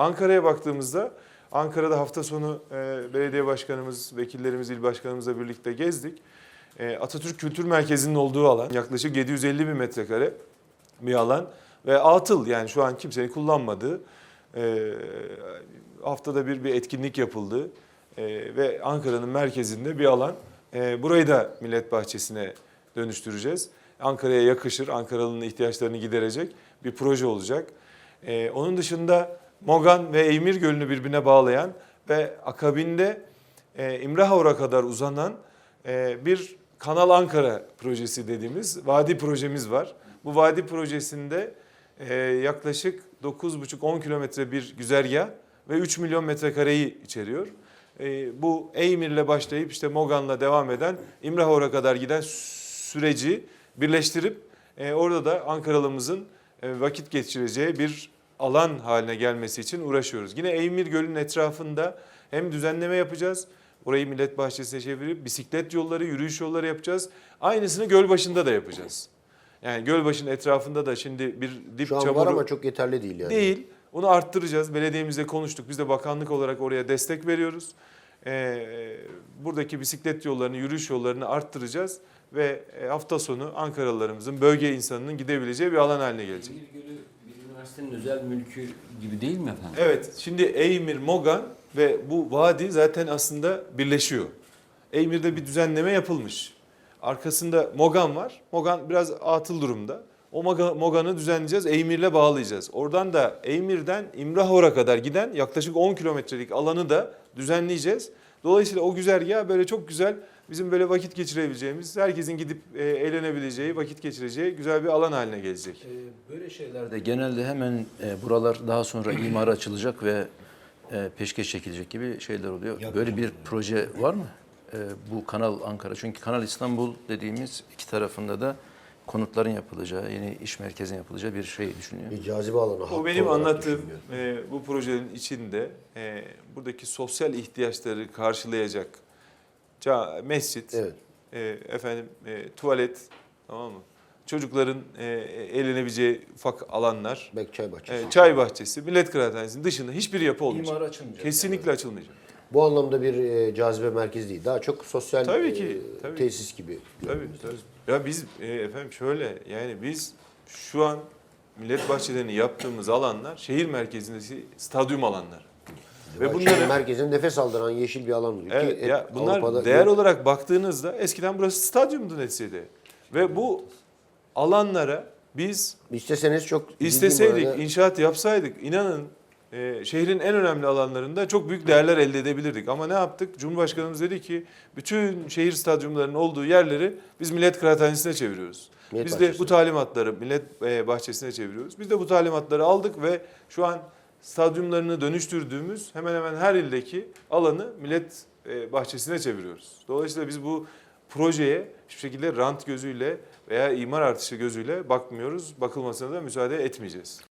Ankara'ya baktığımızda Ankara'da hafta sonu e, belediye başkanımız, vekillerimiz, il başkanımızla birlikte gezdik. E, Atatürk Kültür Merkezi'nin olduğu alan yaklaşık 750 bin metrekare bir alan ve atıl yani şu an kimsenin kullanmadığı e, haftada bir bir etkinlik yapıldı E, ve Ankara'nın merkezinde bir alan. E, burayı da Millet Bahçesi'ne dönüştüreceğiz. Ankara'ya yakışır, Ankaralı'nın ihtiyaçlarını giderecek bir proje olacak. E, onun dışında Mogan ve Eymir Gölü'nü birbirine bağlayan ve akabinde e, İmrahavur'a kadar uzanan e, bir Kanal Ankara projesi dediğimiz vadi projemiz var. Bu vadi projesinde e, yaklaşık 9,5-10 kilometre bir güzergah ve 3 milyon metrekareyi içeriyor. E, bu Eymir'le başlayıp işte Mogan'la devam eden İmrahavur'a kadar giden süreci birleştirip e, orada da Ankaralımızın e, vakit geçireceği bir alan haline gelmesi için uğraşıyoruz. Yine Eymir Gölü'nün etrafında hem düzenleme yapacağız, orayı millet bahçesine çevirip bisiklet yolları, yürüyüş yolları yapacağız. Aynısını göl başında da yapacağız. Yani göl başının etrafında da şimdi bir dip Şu an çamuru var ama çok yeterli değil yani. değil. Onu arttıracağız. Belediyemizle konuştuk. Biz de bakanlık olarak oraya destek veriyoruz. Ee, buradaki bisiklet yollarını, yürüyüş yollarını arttıracağız ve e, hafta sonu Ankaralılarımızın, bölge insanının gidebileceği bir alan haline gelecek. Üniversitenin özel mülkü gibi değil mi efendim? Evet, şimdi Eymir, Mogan ve bu vadi zaten aslında birleşiyor. Eymir'de bir düzenleme yapılmış. Arkasında Mogan var. Mogan biraz atıl durumda. O Moga- Mogan'ı düzenleyeceğiz, Eymir'le bağlayacağız. Oradan da Eymir'den İmrahor'a kadar giden yaklaşık 10 kilometrelik alanı da düzenleyeceğiz. Dolayısıyla o güzergah böyle çok güzel bizim böyle vakit geçirebileceğimiz, herkesin gidip e, eğlenebileceği, vakit geçireceği güzel bir alan haline gelecek. Ee, Böyle şeylerde genelde hemen e, buralar daha sonra imara açılacak ve e, peşkeş çekilecek gibi şeyler oluyor. Böyle bir proje var mı? E, bu Kanal Ankara. Çünkü Kanal İstanbul dediğimiz iki tarafında da konutların yapılacağı, yeni iş merkezinin yapılacağı bir şey düşünüyor. Bir cazibe alanı. O benim anlattığım e, bu projenin içinde e, buradaki sosyal ihtiyaçları karşılayacak ca- mescit, Evet. e, efendim e, tuvalet, tamam mı? Çocukların e, eğlenebileceği ufak alanlar, Bekçay bahçesi. e, çay bahçesi, millet kıraathanesinin dışında hiçbir yapı olmayacak. İmara açılmayacak. Kesinlikle açılmayacak. Bu anlamda bir e, cazibe merkezi değil. Daha çok sosyal Tabii ki, e, tabii. tesis gibi. Tabii, tabii. Ya biz e, efendim şöyle yani biz şu an millet bahçelerini yaptığımız alanlar şehir merkezindeki stadyum alanlar. Ve bunları merkezin nefes aldıran yeşil bir alan oluyor. Evet ya bunlar Avrupa'da değer yok. olarak baktığınızda eskiden burası stadyumdu neticede. Ve bu alanlara biz İsteseniz çok isteseydik, inşaat yapsaydık inanın e, şehrin en önemli alanlarında çok büyük değerler elde edebilirdik. Ama ne yaptık? Cumhurbaşkanımız dedi ki bütün şehir stadyumlarının olduğu yerleri biz millet kıraathanesine çeviriyoruz. Millet biz de bahçesine. bu talimatları millet e, bahçesine çeviriyoruz. Biz de bu talimatları aldık ve şu an stadyumlarını dönüştürdüğümüz hemen hemen her ildeki alanı millet e, bahçesine çeviriyoruz. Dolayısıyla biz bu projeye hiçbir şekilde rant gözüyle veya imar artışı gözüyle bakmıyoruz. Bakılmasına da müsaade etmeyeceğiz.